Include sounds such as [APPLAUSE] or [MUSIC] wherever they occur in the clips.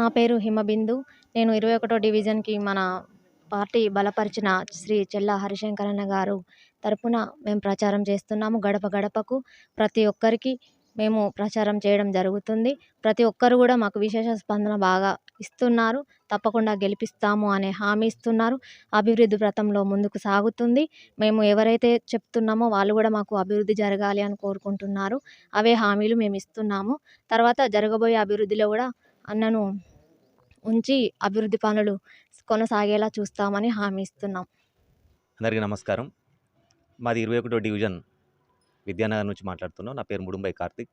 నా పేరు హిమబిందు. నేను ఇరవై ఒకటో డివిజన్కి మన పార్టీ బలపరిచిన శ్రీ చెల్ల హరిశంకరన్న గారు తరపున మేము ప్రచారం చేస్తున్నాము. గడప గడపకు ప్రతి ఒక్కరికి మేము ప్రచారం చేయడం జరుగుతుంది. ప్రతి ఒక్కరు కూడా మాకు విశేష స్పందన బాగా ఇస్తున్నారు. తప్పకుండా గెలిపిస్తాము అనే హామీ ఇస్తున్నారు. అభివృద్ధి వ్రతంలో ముందుకు సాగుతుంది. మేము ఎవరైతే చెప్తున్నామో వాళ్ళు కూడా మాకు అభివృద్ధి జరగాలి అని కోరుకుంటున్నారు. అవే హామీలు మేము ఇస్తున్నాము. తర్వాత జరగబోయే అభివృద్ధిలో కూడా అన్నను ఉంచి అభివృద్ధి పనులు కొనసాగేలా చూస్తామని హామీ ఇస్తున్నాం. అందరికీ నమస్కారం. మాది ఇరవై ఒకటో డివిజన్ విద్యానగర్ నుంచి మాట్లాడుతున్నాం. నా పేరు ముడుంబై కార్తిక్.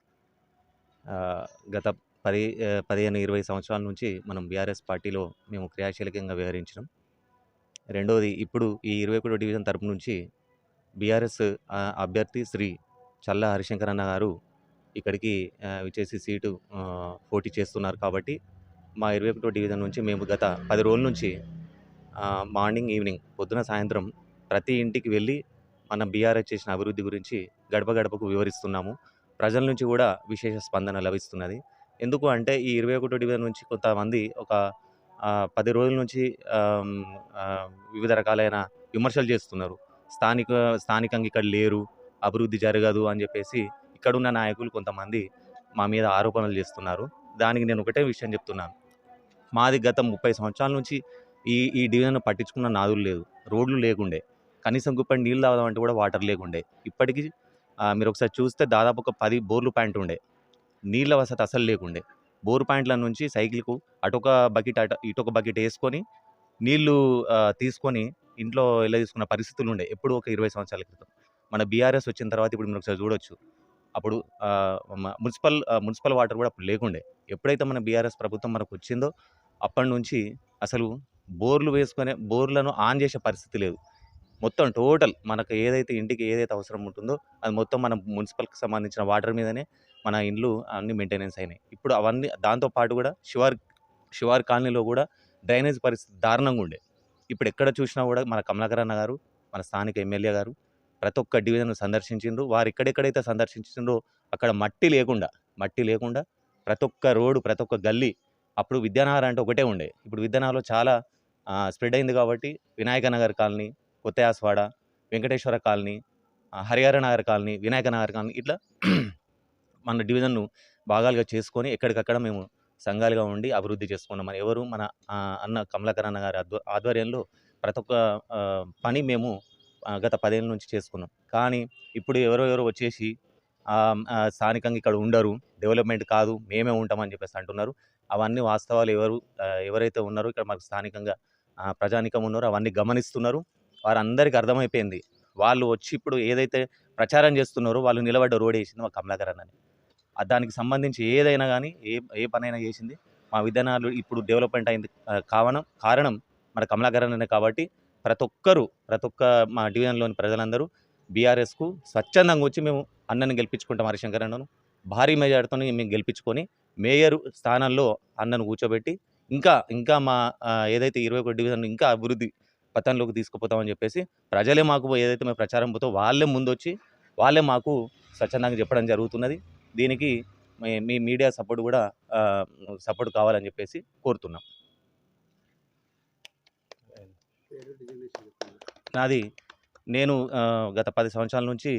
గత పది పదిహేను ఇరవై సంవత్సరాల నుంచి మనం బీఆర్ఎస్ పార్టీలో మేము క్రియాశీలకంగా వ్యవహరించినాం. రెండవది ఇప్పుడు ఈ ఇరవై ఒకటో డివిజన్ తరపు నుంచి బీఆర్ఎస్ అభ్యర్థి శ్రీ చల్ల హరిశంకరన్న గారు ఇక్కడికి విచ్చేసి సీటు పోటీ చేస్తున్నారు కాబట్టి మా ఇరవై ఒకటో డివిజన్ నుంచి మేము గత పది రోజుల నుంచి మార్నింగ్ ఈవినింగ్ పొద్దున సాయంత్రం ప్రతి ఇంటికి వెళ్ళి మన బీఆర్ఎస్ చేసిన అభివృద్ధి గురించి గడప గడపకు వివరిస్తున్నాము. ప్రజల నుంచి కూడా విశేష స్పందన లభిస్తున్నది. ఎందుకు అంటే ఈ ఇరవై ఒకటో డివిజన్ నుంచి కొంతమంది ఒక పది రోజుల నుంచి వివిధ రకాలైన విమర్శలు చేస్తున్నారు. స్థానిక స్థానికంగా ఇక్కడ లేరు అభివృద్ధి జరగదు అని చెప్పేసి ఇక్కడున్న నాయకులు కొంతమంది మా మీద ఆరోపణలు చేస్తున్నారు. దానికి నేను ఒకటే విషయం చెప్తున్నాను. మాది గత ముప్పై సంవత్సరాల నుంచి ఈ ఈ డివిజన్ పట్టించుకున్న నాదులు లేదు రోడ్లు లేకుండే. కనీసం గుప్పటి నీళ్ళు తాగదామంటే కూడా వాటర్ లేకుండే. ఇప్పటికీ మీరు ఒకసారి చూస్తే దాదాపు ఒక పది బోర్లు పాయింట్ ఉండే. నీళ్ళ వసతి అసలు లేకుండే. బోర్ పాయింట్ల నుంచి సైకిల్కు అటొక బకెట్ అట ఇటొక బకెట్ వేసుకొని నీళ్ళు తీసుకొని ఇంట్లో ఇలా తీసుకున్న పరిస్థితులు ఉండే. ఎప్పుడు ఒక ఇరవై సంవత్సరాల క్రితం. మన బీఆర్ఎస్ వచ్చిన తర్వాత ఇప్పుడు మీరు ఒకసారి చూడొచ్చు. అప్పుడు మున్సిపల్ మున్సిపల్ వాటర్ కూడా అప్పుడు లేకుండే. ఎప్పుడైతే మన బీఆర్ఎస్ ప్రభుత్వం మనకు వచ్చిందో అప్పటి నుంచి అసలు బోర్లు వేసుకునే బోర్లను ఆన్ చేసే పరిస్థితి లేదు. మొత్తం టోటల్ మనకు ఏదైతే ఇంటికి ఏదైతే అవసరం ఉంటుందో అది మొత్తం మన మున్సిపల్కి సంబంధించిన వాటర్ మీదనే మన ఇండ్లు అన్ని మెయింటెనెన్స్ అయినాయి. ఇప్పుడు అవన్నీ దాంతో పాటు కూడా శివార్ శివార్ కాలనీలో కూడా డ్రైనేజ్ పరిస్థితి దారుణంగా ఉండే. ఇప్పుడు ఎక్కడ చూసినా కూడా మన కమలాకరన్న గారు మన స్థానిక ఎమ్మెల్యే గారు ప్రతి ఒక్క డివిజన్ సందర్శించిండ్రు. వారు ఎక్కడెక్కడైతే సందర్శించిండ్రో అక్కడ మట్టి లేకుండా మట్టి లేకుండా ప్రతి ఒక్క రోడ్డు ప్రతి ఒక్క గల్లీ అప్పుడు విద్యానగర్ అంటే ఒకటే ఉండే. ఇప్పుడు విద్యానగర్లో చాలా స్ప్రెడ్ అయింది కాబట్టి Vinayaka Nagar colony Kothayasavada Venkateswara colony Harihara Nagar colony Vinayaka Nagar colony ఇట్లా [CLEARS THROAT] మన డివిజన్ను భాగాలుగా చేసుకొని ఎక్కడికక్కడ మేము సంఘాలుగా ఉండి అభివృద్ధి చేసుకున్నాం. మన ఎవరు మన అన్న కమలాకర్ అన్న గారి ఆధ్వర్యంలో ప్రతి ఒక్క పని మేము గత పదేళ్ళ నుంచి చేసుకున్నాం. కానీ ఇప్పుడు ఎవరో ఎవరో వచ్చేసి స్థానికంగా ఇక్కడ ఉండరు. డెవలప్మెంట్ కాదు. మేమే ఉంటామని చెప్పేసి అంటున్నారు. అవన్నీ వాస్తవాలు ఎవరు ఎవరైతే ఉన్నారో ఇక్కడ మనకు స్థానికంగా ప్రజానికం ఉన్నారో అవన్నీ గమనిస్తున్నారు. వారందరికీ అర్థమైపోయింది. వాళ్ళు వచ్చి ఇప్పుడు ఏదైతే ప్రచారం చేస్తున్నారో వాళ్ళు నిలబడ్డ రోడ్ వేసింది మా కమలాకర్ అని దానికి సంబంధించి ఏదైనా కానీ ఏ ఏ పనైనా చేసింది. మా విధానాలు ఇప్పుడు డెవలప్మెంట్ అయింది కావడం కారణం మన కమలాకర్ కాబట్టి ప్రతి ఒక్కరు ప్రతి ఒక్క మా డివిజన్లోని ప్రజలందరూ బీఆర్ఎస్కు స్వచ్ఛందంగా వచ్చి మేము అన్నని గెలిపించుకుంటాం హరిశంకర్ అన్నను. భారీ మెజార్టీతో మేము గెలిపించుకొని మేయర్ స్థానంలో అన్నను కూర్చోబెట్టి ఇంకా ఇంకా మా ఏదైతే ఇరవై ఒకటి డివిజన్ ఇంకా అభివృద్ధి పథంలోకి తీసుకుపోతామని చెప్పేసి ప్రజలే మాకు ఏదైతే మేము ప్రచారం పోతో వాళ్ళే ముందు వచ్చి వాళ్ళే మాకు స్వచ్ఛందంగా చెప్పడం జరుగుతున్నది. దీనికి మీ- మీడియా సపోర్ట్ కూడా సపోర్ట్ కావాలని చెప్పేసి కోరుతున్నాం. నాది నేను గత పది సంవత్సరాల నుంచి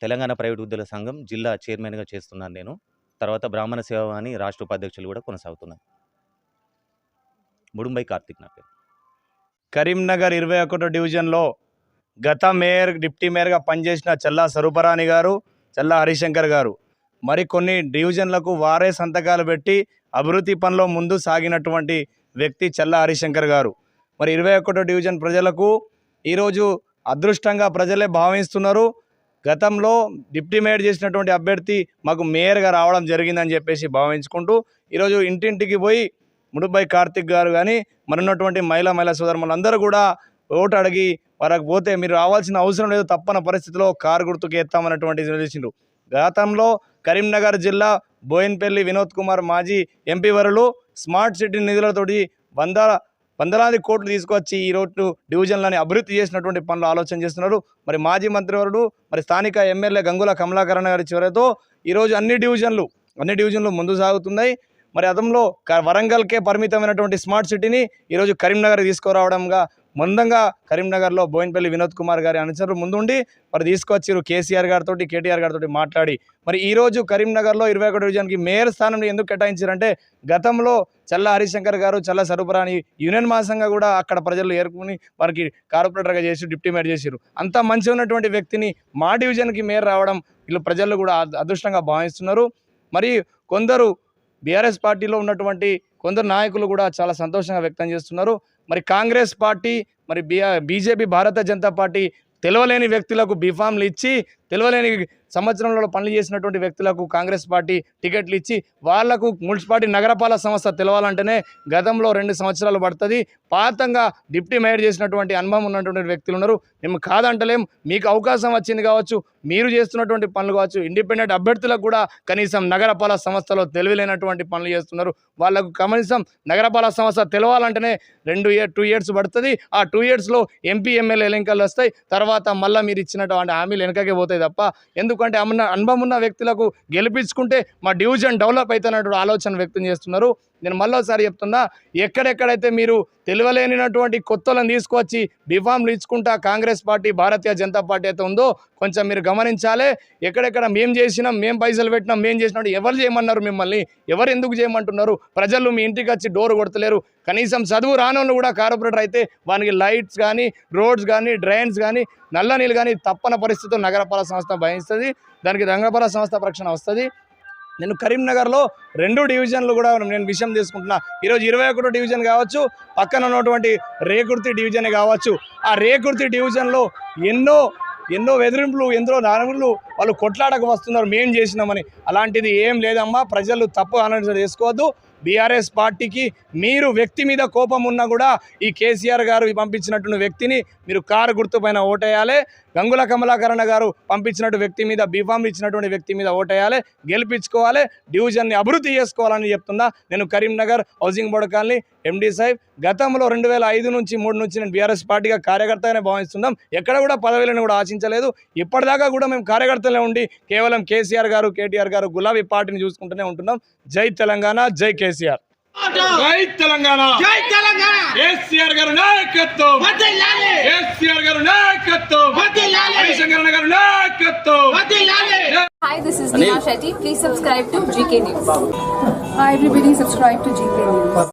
తెలంగాణ ప్రైవేట్ ఉద్యోగుల సంఘం జిల్లా చైర్మన్గా చేస్తున్నాను నేను. తర్వాత బ్రాహ్మణ సేవ అని రాష్ట్ర ఉపాధ్యక్షులు కూడా కొనసాగుతున్నారు. ముడుంబై కార్తిక్ నా పేరు. కరీంనగర్ ఇరవై ఒకటో డివిజన్లో గత మేయర్ డిప్టీ మేయర్గా పనిచేసిన చల్లా స్వరూపరాణి గారు చల్లా హరిశంకర్ గారు మరికొన్ని డివిజన్లకు వారే సంతకాలు పెట్టి అభివృద్ధి పనిలో ముందు సాగినటువంటి వ్యక్తి చల్లా హరిశంకర్ గారు. మరి ఇరవై ఒకటో డివిజన్ ప్రజలకు ఈరోజు అదృష్టంగా ప్రజలే భావిస్తున్నారు. గతంలో డిప్టీ మేయర్ చేసినటువంటి అభ్యర్థి మాకు మేయర్గా రావడం జరిగిందని చెప్పేసి భావించుకుంటూ ఈరోజు ఇంటింటికి పోయి ముడుబై కార్తిక్ గారు కానీ మరున్నటువంటి మహిళా మహిళా సోదరులందరూ కూడా ఓటు అడిగి వారికి పోతే మీరు రావాల్సిన అవసరం లేదు తప్పన పరిస్థితిలో కారు గుర్తుకు ఎత్తామన్నటువంటి నిలిచిండ్రు గతంలో కరీంనగర్ జిల్లా బోయిన్పల్లి వినోద్ కుమార్ మాజీ ఎంపీ వరులు స్మార్ట్ సిటీ నిధులతోటి వందల వందలాది కోట్లు తీసుకొచ్చి ఈ రోడ్డు డివిజన్లని అభివృద్ధి చేసినటువంటి పనులు ఆలోచన చేస్తున్నారు. మరి మాజీ మంత్రివరుడు మరి స్థానిక ఎమ్మెల్యే గంగుల కమలాకరణ గారి చివరితో ఈరోజు అన్ని డివిజన్లు అన్ని డివిజన్లు ముందు సాగుతున్నాయి. మరి అదంలో క- వరంగల్కే పరిమితమైనటువంటి స్మార్ట్ సిటీని ఈరోజు కరీంనగర్ తీసుకురావడంగా ముందంగా కరీంనగర్లో బోయినపల్లి వినోద్ కుమార్ గారి అనుచరులు ముందుండి మరి తీసుకొచ్చారు కేసీఆర్ గారితో కేటీఆర్ గారితో మాట్లాడి. మరి ఈ రోజు కరీంనగర్లో ఇరవై ఒకటి డివిజన్కి మేయర్ స్థానం ఎందుకు కేటాయించారంటే గతంలో చల్ల హరిశంకర్ గారు చల్ల సరుపురాని యూనియన్ మాసంగా కూడా అక్కడ ప్రజలు ఏర్కొని వారికి కార్పొరేటర్గా చేసి డిప్టీ మేయర్ చేశారు అంత మంచి ఉన్నటువంటి వ్యక్తిని మా డివిజన్కి మేయర్ రావడం వీళ్ళు ప్రజలు కూడా అద్- అదృష్టంగా భావిస్తున్నారు. మరి కొందరు బీఆర్ఎస్ పార్టీలో ఉన్నటువంటి కొందరు నాయకులు కూడా చాలా సంతోషంగా వ్యక్తం చేస్తున్నారు. మరి కాంగ్రెస్ పార్టీ మరి బీజేపీ భారత జనతా పార్టీ తెలవలేని వ్యక్తులకు బీఫామ్లు ఇచ్చి తెలవలేని సంవత్సరంలో పనులు చేసినటువంటి వ్యక్తులకు కాంగ్రెస్ పార్టీ టికెట్లు ఇచ్చి వాళ్ళకు మున్సిపాలిటీ నగరపాలక సంస్థ తెలవాలంటేనే గతంలో రెండు సంవత్సరాలు పడుతుంది. పాతంగా డిప్టీ మేయర్ చేసినటువంటి అనుభవం ఉన్నటువంటి వ్యక్తులు ఉన్నారు. మేము కాదంటలేం. మీకు అవకాశం వచ్చింది కావచ్చు. మీరు చేస్తున్నటువంటి పనులు కావచ్చు. ఇండిపెండెంట్ అభ్యర్థులకు కూడా కనీసం నగరపాలక సంస్థలో తెలివిలేనటువంటి పనులు చేస్తున్నారు. వాళ్ళకు కనీసం నగరపాలక సంస్థ తెలవాలంటేనే రెండు ఇయర్ టూ ఇయర్స్ పడుతుంది. ఆ టూ ఇయర్స్లో ఎంపీ ఎమ్మెల్యే ఎన్నికలు వస్తాయి. తర్వాత మళ్ళీ మీరు ఇచ్చినటువంటి హామీలు వెనకకే పోతాయి తప్ప ఎందుకు ఎందుకంటే అమ్మ అనుభవం ఉన్న వ్యక్తులకు గెలిపించుకుంటే మా డివిజన్ డెవలప్ అవుతున్నటువంటి ఆలోచన వ్యక్తం చేస్తున్నారు. నేను మళ్ళీసారి చెప్తున్నా ఎక్కడెక్కడైతే మీరు తెలియలేనటువంటి కొత్తలను తీసుకొచ్చి బిఫామ్లు ఇచ్చుకుంటా కాంగ్రెస్ పార్టీ భారతీయ జనతా పార్టీ అయితే ఉందో కొంచెం మీరు గమనించాలి. ఎక్కడెక్కడ మేం చేసినాం మేం పైసలు పెట్టినాం మేం చేసినట్టు ఎవరు చేయమన్నారు మిమ్మల్ని? ఎవరు ఎందుకు చేయమంటున్నారు? ప్రజలు మీ ఇంటికి వచ్చి డోర్ కొడతలేరు. కనీసం చదువు రానోళ్ళు కూడా కార్పొరేటర్ అయితే వానికి లైట్స్ కానీ రోడ్స్ కానీ డ్రైన్స్ కానీ నల్ల నీళ్ళు కానీ తప్పని పరిస్థితులు నగరపాలక సంస్థ భయిస్తుంది దానికి నగరపాల సంస్థ ప్రక్షణ వస్తుంది. నేను కరీంనగర్లో రెండు డివిజన్లు కూడా నేను విషయం తీసుకుంటున్నా. ఈరోజు ఇరవై ఒకటో డివిజన్ కావచ్చు పక్కన ఉన్నటువంటి రేకుర్తి డివిజన్ కావచ్చు. ఆ రేకుర్తి డివిజన్లో ఎన్నో ఎన్నో వెదిరింపులు ఎంతో నారములు వాళ్ళు కొట్లాడకు వస్తున్నారు. మేం చేసినామని. అలాంటిది ఏం లేదమ్మా ప్రజలు తప్పు ఆలోచన చేసుకోవద్దు. బీఆర్ఎస్ పార్టీకి మీరు వ్యక్తి మీద కోపం ఉన్నా కూడా ఈ కేసీఆర్ గారు పంపించినటువంటి వ్యక్తిని మీరు కారు గుర్తుపైన ఓటేయాలి. గంగుల కమలాకరణ గారు పంపించినట్టు వ్యక్తి మీద బీఫామ్ ఇచ్చినటువంటి వ్యక్తి మీద ఓటేయాలి గెలిపించుకోవాలి డివిజన్ని అభివృద్ధి చేసుకోవాలని చెప్తున్నా. నేను Karimnagar housing board colony MD Saheb గతంలో రెండు వేల ఐదు నుంచి మూడు నుంచి నేను బీఆర్ఎస్ పార్టీగా కార్యకర్తగానే భావిస్తున్నాం. ఎక్కడ కూడా పదవులను కూడా ఆశించలేదు. ఇప్పటిదాకా కూడా మేము కార్యకర్తలే ఉండి కేవలం కేసీఆర్ గారు కేటీఆర్ గారు గులాబీ పార్టీని చూసుకుంటూనే ఉంటున్నాం. జై తెలంగాణ జై కేసీఆర్. జై తెలంగాణ జై తెలంగాణ కేసీఆర్ గారు నాయకత్వం కేసీఆర్ గారు నాయకత్వం హరిశంకరణ గారు నాయకత్వం Hi, this is Neha Shetty. Please subscribe to GK News. Hi everybody, subscribe to GK News.